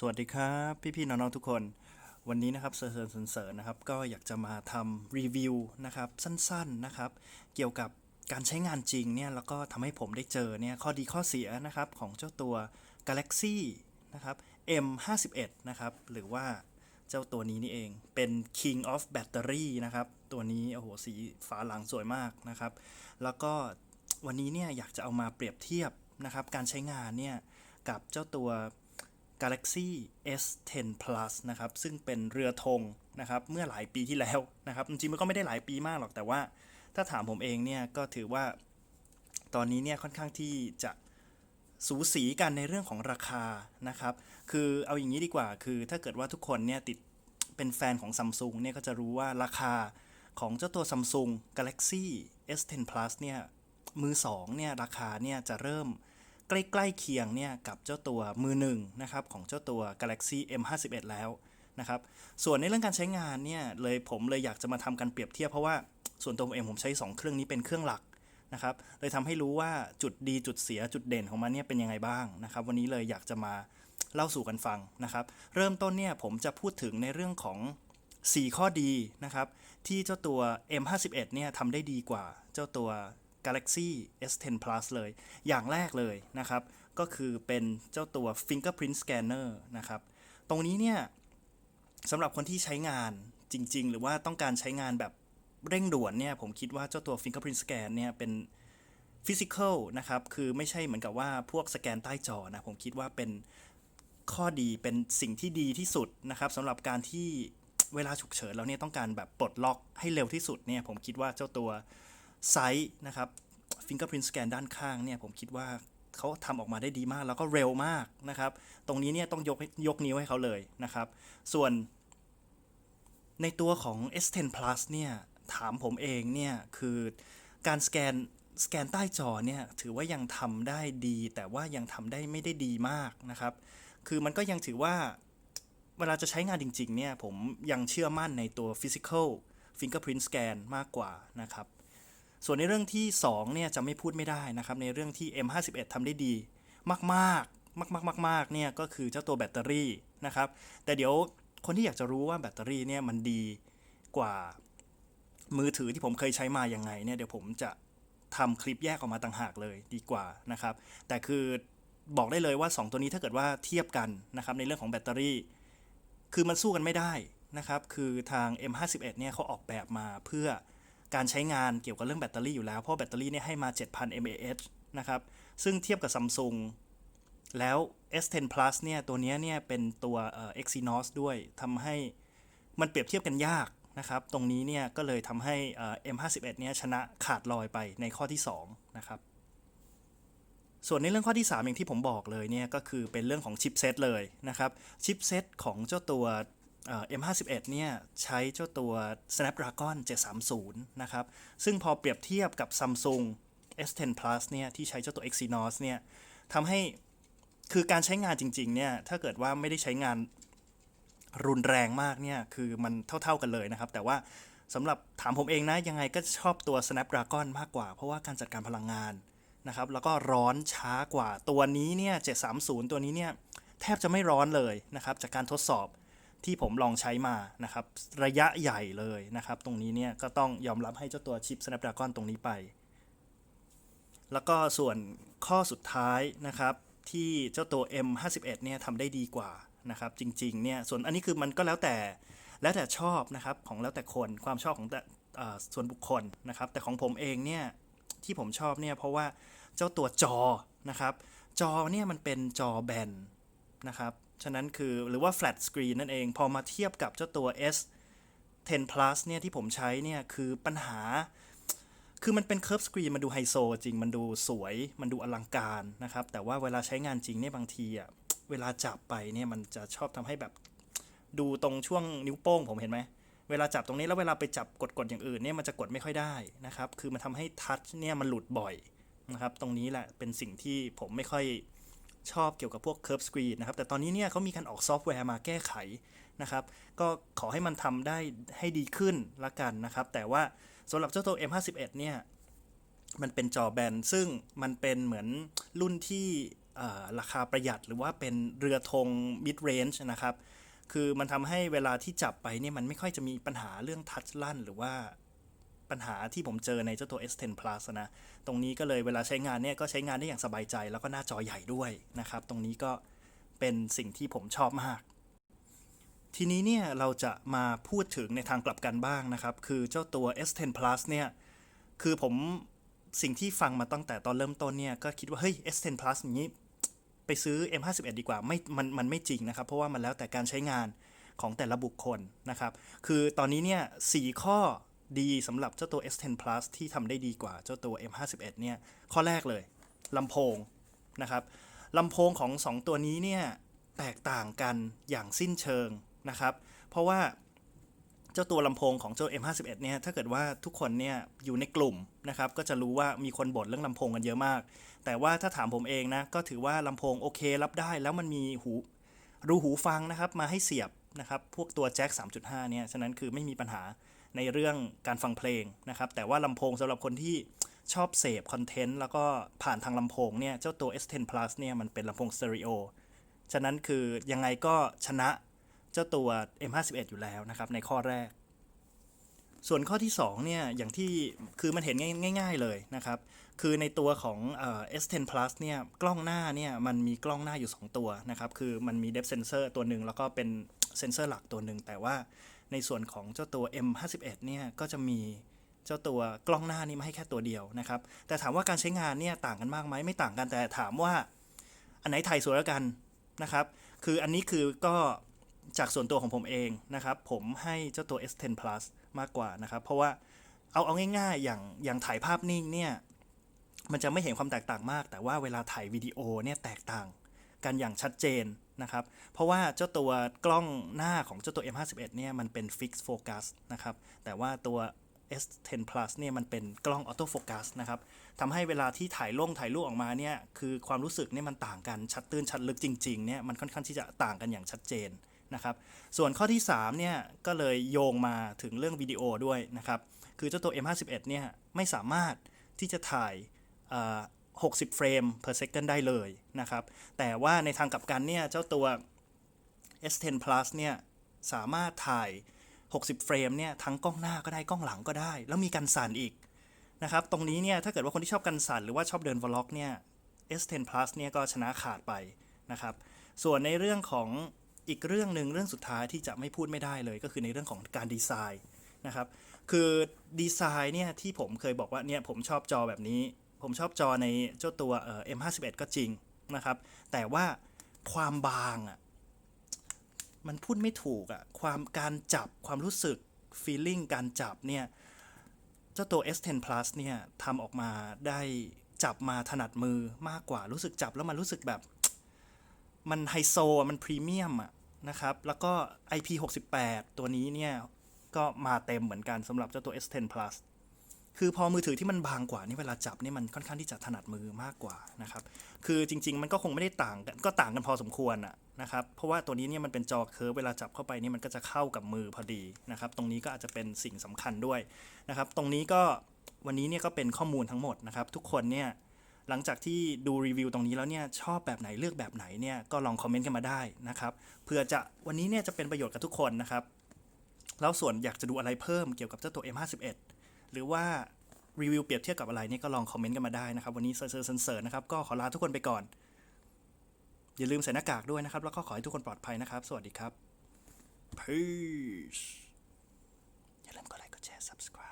สวัสดีครับพี่ๆน้องๆทุกคน วันนี้นะครับเสริญเสริญนะครับ ก็อยากจะมาทำรีวิวนะครับสั้นๆนะครับ เกี่ยวกับการใช้งานจริงเนี่ยแล้วก็ทำให้ผมได้เจอเนี่ยข้อดีข้อเสียนะครับของเจ้าตัว Galaxy นะครับ M51 นะครับหรือว่าเจ้าตัวนี้นี่เองเป็น King of Battery นะครับตัวนี้โอ้โหสีฝาหลังสวยมากนะครับ แล้วก็วันนี้เนี่ยอยากจะเอามาเปรียบเทียบนะครับการใช้งานเนี่ยกับเจ้าตัว Galaxy S10 Plus นะครับ ซึ่งเป็นเรือธงนะครับ เมื่อหลายปีที่แล้วนะครับ จริงๆ มันก็ไม่ได้หลายปีมากหรอก แต่ว่าถ้าถามผมเองเนี่ย ก็ถือว่าตอนนี้เนี่ยค่อนข้างที่จะสูสีกันในเรื่องของราคานะครับ คือเอาอย่างนี้ดีกว่า คือถ้าเกิดว่าทุกคนเนี่ยติดเป็นแฟนของ Samsung เนี่ยก็จะรู้ว่าราคาของเจ้าตัว Samsung Galaxy S10 Plus เนี่ยมือสองเนี่ยราคาเนี่ยจะเริ่ม ใกล้ๆเคียงเนี่ยกับเจ้าตัวมือหนึ่งนะครับของเจ้าตัว Galaxy M51 แล้วนะครับส่วนในเรื่องการใช้งานเนี่ยเลยผมเลยอยากจะมาทำการเปรียบเทียบเพราะว่าส่วนตัวผมเองผมใช้ 2 เครื่องนี้เป็นเครื่องหลักนะครับเลยทำให้รู้ว่าจุดดีจุดเสียจุดเด่นของมันเนี่ยเป็นยังไงบ้างนะครับวันนี้เลยอยากจะมาเล่าสู่กันฟังนะครับ เริ่มต้นเนี่ยผมจะพูดถึงในเรื่องของ 4 ข้อดีนะครับที่เจ้าตัว M51 เนี่ยทำได้ดีกว่าเจ้าตัว Galaxy S10 Plus เลย อย่างแรกเลยนะครับ ก็คือเป็นเจ้าตัว Fingerprint Scanner นะครับ ตรงนี้เนี่ยสำหรับคนที่ใช้งานจริง ๆ หรือว่าต้องการใช้งานแบบเร่งด่วนเนี่ย ผมคิดว่าเจ้าตัว Fingerprint Scan เนี่ยเป็น Physical นะครับ คือไม่ใช่เหมือนกับว่าพวกสแกนใต้จอนะ ผมคิดว่าเป็นข้อดีเป็นสิ่งที่ดีที่สุดนะครับสำหรับการที่เวลาฉุกเฉินแล้วเนี่ยต้องการแบบปลดล็อกให้เร็วที่สุดเนี่ยผมคิดว่าเจ้าตัว ไซส์นะครับ Fingerprint Scan ด้านข้างเนี่ยผมคิดว่าเขาทำออกมาได้ดีมากแล้วก็เร็วมากนะครับ ตรงนี้เนี่ยต้องยกยกนิ้วให้เขาเลยนะครับ ส่วนในตัวของ S10 Plus เนี่ยถามผมเองเนี่ยคือการสแกนสแกนใต้จอเนี่ยถือว่ายังทำได้ดี แต่ว่ายังทำได้ไม่ได้ดีมากนะครับ คือมันก็ยังถือว่าเวลาจะใช้งานจริงๆเนี่ยผมยังเชื่อมั่นในตัว Physical Fingerprint Scan มากกว่านะครับ ส่วนในเรื่องที่2เนี่ยจะไม่พูดไม่ได้นะครับในเรื่องที่ M51 ทำได้ดี มากๆมากๆมากๆเนี่ยก็คือเจ้าตัวแบตเตอรี่นะครับแต่เดี๋ยวคนที่อยากจะรู้ว่าแบตเตอรี่เนี่ยมันดีกว่ามือถือที่ผมเคยใช้มาอย่างไงเนี่ยเดี๋ยวผมจะทำคลิปแยกออกมาต่างหากเลยดีกว่านะครับ แต่คือบอกได้เลยว่า 2 ตัวนี้ถ้าเกิดว่าเทียบกันนะครับในเรื่องของแบตเตอรี่ คือมันสู้กันไม่ได้นะครับ คือทาง M51 เนี่ยเขาออกแบบมาเพื่อ การใช้งานเกี่ยวกับเรื่องแบตเตอรี่อยู่แล้ว เพราะแบตเตอรี่เนี่ยให้มา 7,000 mAh นะครับ ซึ่งเทียบกับ Samsung แล้ว S10 Plus เนี่ยตัวเนี้ยเนี่ยเป็นตัวเอ่อ Exynos ด้วยทำให้มันเปรียบเทียบกันยากนะครับ ตรงนี้เนี่ยก็เลยทำให้ M51 เนี่ยชนะขาดลอยไปในข้อที่ 2 นะครับ ส่วนในเรื่องข้อที่ 3 อย่างที่ผมบอกเลยเนี่ยก็คือเป็นเรื่องของชิปเซตเลยนะครับ ชิปเซตของเจ้าตัว เอ่อ M51 เนี่ยใช้เจ้าตัว Snapdragon 730 นะครับ ซึ่งพอเปรียบเทียบกับ Samsung S10 Plus เนี่ยที่ใช้เจ้าตัว Exynos เนี่ยทำให้คือการใช้งานจริงๆเนี่ยถ้าเกิดว่าไม่ได้ใช้งานรุนแรงมากเนี่ยคือมันเท่าๆกันเลยนะครับ แต่ว่าสำหรับถามผมเองนะ ยังไงก็ชอบตัว Snapdragon มากกว่า เพราะว่าการจัดการพลังงานนะครับ แล้วก็ร้อนช้ากว่าตัวนี้เนี่ย730 ตัวนี้เนี่ยแทบจะไม่ร้อนเลยนะครับ จากการทดสอบ ที่ผมลองใช้มานะครับ ระยะใหญ่เลยนะครับ ตรงนี้เนี่ยก็ต้องยอมรับให้เจ้าตัวชิป Snapdragon ตรงนี้ไป แล้วก็ส่วนข้อสุดท้ายนะครับ ที่เจ้าตัว M51 เนี่ยทำได้ดีกว่านะครับ จริงๆเนี่ยส่วนอันนี้คือมันก็แล้วแต่แล้วแต่ชอบนะครับของแล้วแต่คนความชอบของแต่ส่วนบุคคลนะครับ แต่ของผมเองเนี่ยที่ผมชอบเนี่ยเพราะว่าเจ้าตัวจอนะครับ จอเนี่ยมันเป็นจอแบนนะครับ ฉะนั้นคือหรือว่า flat screen นั่นเอง พอมาเทียบกับเจ้าตัว S 10 plus เนี่ยที่ผมใช้เนี่ยคือปัญหา คือมันเป็น curve screen มันดูไฮโซจริงมันดูสวย มันดูอลังการนะครับ แต่ว่าเวลาใช้งานจริงเนี่ยบางทีอะเวลาจับไปเนี่ยมันจะชอบทำให้แบบ ดูตรงช่วงนิ้วโป้งผมเห็นไหมเวลาจับตรงนี้แล้วเวลาไปจับกดๆอย่างอื่นเนี่ยมันจะกดไม่ค่อยได้นะครับ คือมันทำให้ทัชเนี่ยมันหลุดบ่อยนะครับ ตรงนี้แหละเป็นสิ่งที่ผมไม่ค่อย ชอบเกี่ยวกับพวก Curve Screen นะครับ แต่ตอนนี้เนี่ยเขามีการออกซอฟต์แวร์มาแก้ไขนะครับ ก็ขอให้มันทำได้ให้ดีขึ้นละกันนะครับ แต่ว่าสำหรับเจ้าตัว M51 เนี่ยมันเป็นจอแบนซึ่งมันเป็นเหมือนรุ่นที่ราคาประหยัดหรือว่าเป็นเรือธง mid range นะครับ คือมันทำให้เวลาที่จับไปเนี่ยมันไม่ค่อยจะมีปัญหาเรื่องทัชลั่นหรือว่า ปัญหาที่ผมเจอในเจ้าตัว S10 Plus นะ ตรงนี้ก็เลยเวลาใช้งานเนี่ยก็ใช้งานได้อย่างสบายใจ แล้วก็หน้าจอใหญ่ด้วยนะครับ ตรงนี้ก็เป็นสิ่งที่ผมชอบมาก ทีนี้เนี่ยเราจะมาพูดถึงในทางกลับกันบ้างนะครับ คือเจ้าตัว S10 Plus เนี่ยคือผมสิ่งที่ฟังมาตั้งแต่ตอนเริ่มต้นเนี่ยก็คิดว่าเฮ้ย S10 Plus อย่างนี้ไปซื้อ M51 ดีกว่าไม่มันมันไม่จริงนะครับ เพราะว่ามันแล้วแต่การใช้งานของแต่ละบุคคลนะครับ คือตอนนี้เนี่ยสข้อ ดีสำหรับเจ้าตัว S10 Plus ที่ทำได้ดีกว่าเจ้าตัว M51 เนี่ยข้อแรกเลยลำโพงนะครับลำโพงของ 2 ตัวนี้เนี่ยแตกต่างกันอย่างสิ้นเชิงนะครับ เพราะว่าเจ้าตัวลำโพงของเจ้า M51 เนี่ยถ้าเกิดว่าทุกคนเนี่ยอยู่ในกลุ่มนะครับก็จะรู้ว่ามีคนบ่นเรื่องลำโพงกันเยอะมาก แต่ว่าถ้าถามผมเองนะก็ถือว่าลำโพงโอเครับได้ แล้วมันมีหูรูหูฟังนะครับมาให้เสียบนะครับพวกตัวแจ็ค3.5เนี่ยฉะนั้นคือไม่มีปัญหา ในเรื่องการฟังเพลงนะครับ แต่ว่าลำโพงสำหรับคนที่ชอบเสพคอนเทนต์แล้วก็ผ่านทางลำโพงเนี่ย เจ้าตัว S10 Plus เนี่ยมันเป็นลำโพงสเตอริโอ ฉะนั้นคือยังไงก็ชนะเจ้าตัว M51 อยู่แล้วนะครับ ในข้อแรก ส่วนข้อที่ 2 เนี่ย อย่างที่คือมันเห็นง่าย ๆเลยนะครับ คือในตัวของเอ่อ S10 Plus เนี่ยกล้องหน้าเนี่ยมันมีกล้องหน้าอยู่ 2 ตัวนะครับ คือมันมี depth sensor ตัวหนึ่งแล้วก็เป็นเซนเซอร์หลักตัวหนึ่งแต่ว่า ในส่วนของเจ้าตัว M51 เนี่ยก็จะมีเจ้าตัวกล้องหน้านี้มาให้แค่ตัวเดียวนะครับ แต่ถามว่าการใช้งานเนี่ยต่างกันมากไหมไม่ต่างกันแต่ถามว่า อันไหนถ่ายสวยแล้วกันนะครับ คืออันนี้คือก็จากส่วนตัวของผมเองนะครับ ผมให้เจ้าตัว S10 Plus มากกว่านะครับ เพราะว่าเอาเอาง่ายๆ อย่างอย่างถ่ายภาพนิ่งเนี่ยมันจะไม่เห็นความแตกต่างมาก แต่ว่าเวลาถ่ายวิดีโอเนี่ยแตกต่างกันอย่างชัดเจน นะครับ เพราะว่าเจ้าตัวกล้องหน้าของเจ้าตัว M51 เนี่ยมันเป็น fixed focus นะครับ แต่ว่าตัว S10 Plus เนี่ยมันเป็นกล้องออโต้โฟกัสนะครับทำให้เวลาที่ถ่ายลงถ่ายรูปออกมาเนี่ยคือความรู้สึกเนี่ยมันต่างกันชัดตื้นชัดลึกจริงๆเนี่ยมันค่อนข้างที่จะต่างกันอย่างชัดเจนนะครับ ส่วนข้อที่3เนี่ยก็เลยโยงมาถึงเรื่องวิดีโอด้วยนะครับ คือเจ้าตัว M51 เนี่ยไม่สามารถที่จะถ่าย 60เฟรม per second ได้เลยนะครับ แต่ว่าในทางกลับกันเนี่ย เจ้าตัว S10 Plus เนี่ย สามารถถ่าย 60 เฟรมเนี่ย ทั้งกล้องหน้าก็ได้กล้องหลังก็ได้ แล้วมีกันสั่นอีกนะครับ ตรงนี้เนี่ย ถ้าเกิดว่าคนที่ชอบกันสั่นหรือว่าชอบเดินวอล็อกเนี่ย S10 Plus เนี่ย ก็ชนะขาดไปนะครับ ส่วนในเรื่องของอีกเรื่องหนึ่งเรื่องสุดท้ายที่จะไม่พูดไม่ได้เลย ก็คือในเรื่องของการดีไซน์นะครับ คือดีไซน์เนี่ยที่ผมเคยบอกว่าเนี่ยผมชอบจอแบบนี้ ผมชอบจอในเจ้าตัวเอ่อ M51 ก็จริงนะครับ แต่ว่าความบางอะมันพูดไม่ถูกอะความการจับความรู้สึก feeling การจับเนี่ย เจ้าตัว S10 Plus เนี่ยทำออกมาได้จับมาถนัดมือมากกว่ารู้สึกจับแล้วมันรู้สึกแบบ มันไฮโซมันพรีเมียมอะนะครับ แล้วก็ IP68 ตัวนี้เนี่ย ก็มาเต็มเหมือนกันสำหรับเจ้าตัว S10 Plus คือพอมือถือที่มันบางกว่านี่เวลาจับนี่มันค่อนข้างที่จะถนัดมือมากกว่านะครับ คือจริง ๆ มันก็คงไม่ได้ต่างกันก็ต่างกันพอสมควรอะนะครับ เพราะว่าตัวนี้เนี่ยมันเป็นจอเคิร์ฟเวลาจับเข้าไปนี่มันก็จะเข้ากับมือพอดีนะครับ ตรงนี้ก็อาจจะเป็นสิ่งสำคัญด้วยนะครับ ตรงนี้ก็วันนี้เนี่ยก็เป็นข้อมูลทั้งหมดนะครับ ทุกคนเนี่ยหลังจากที่ดูรีวิวตรงนี้แล้วเนี่ยชอบแบบไหนเลือกแบบไหนเนี่ยก็ลองคอมเมนต์กันมาได้นะครับเพื่อจะวันนี้เนี่ยจะเป็นประโยชน์กับทุกคนนะครับแล้วส่วนอยากจะดูอะไรเพิ่มเกี่ยวกับเจ้าตัว M51 หรือว่ารีวิวเปรียบเทียบกับอะไรเนี่ยก็ลองคอมเมนต์กันมาได้นะครับ วันนี้เซอร์เซอร์เซอร์นะครับ ก็ขอลาทุกคนไปก่อน อย่าลืมใส่หน้ากากด้วยนะครับ แล้วก็ขอให้ทุกคนปลอดภัยนะครับ สวัสดีครับ peace อย่าลืมกดไลค์กดแชร์ subscribe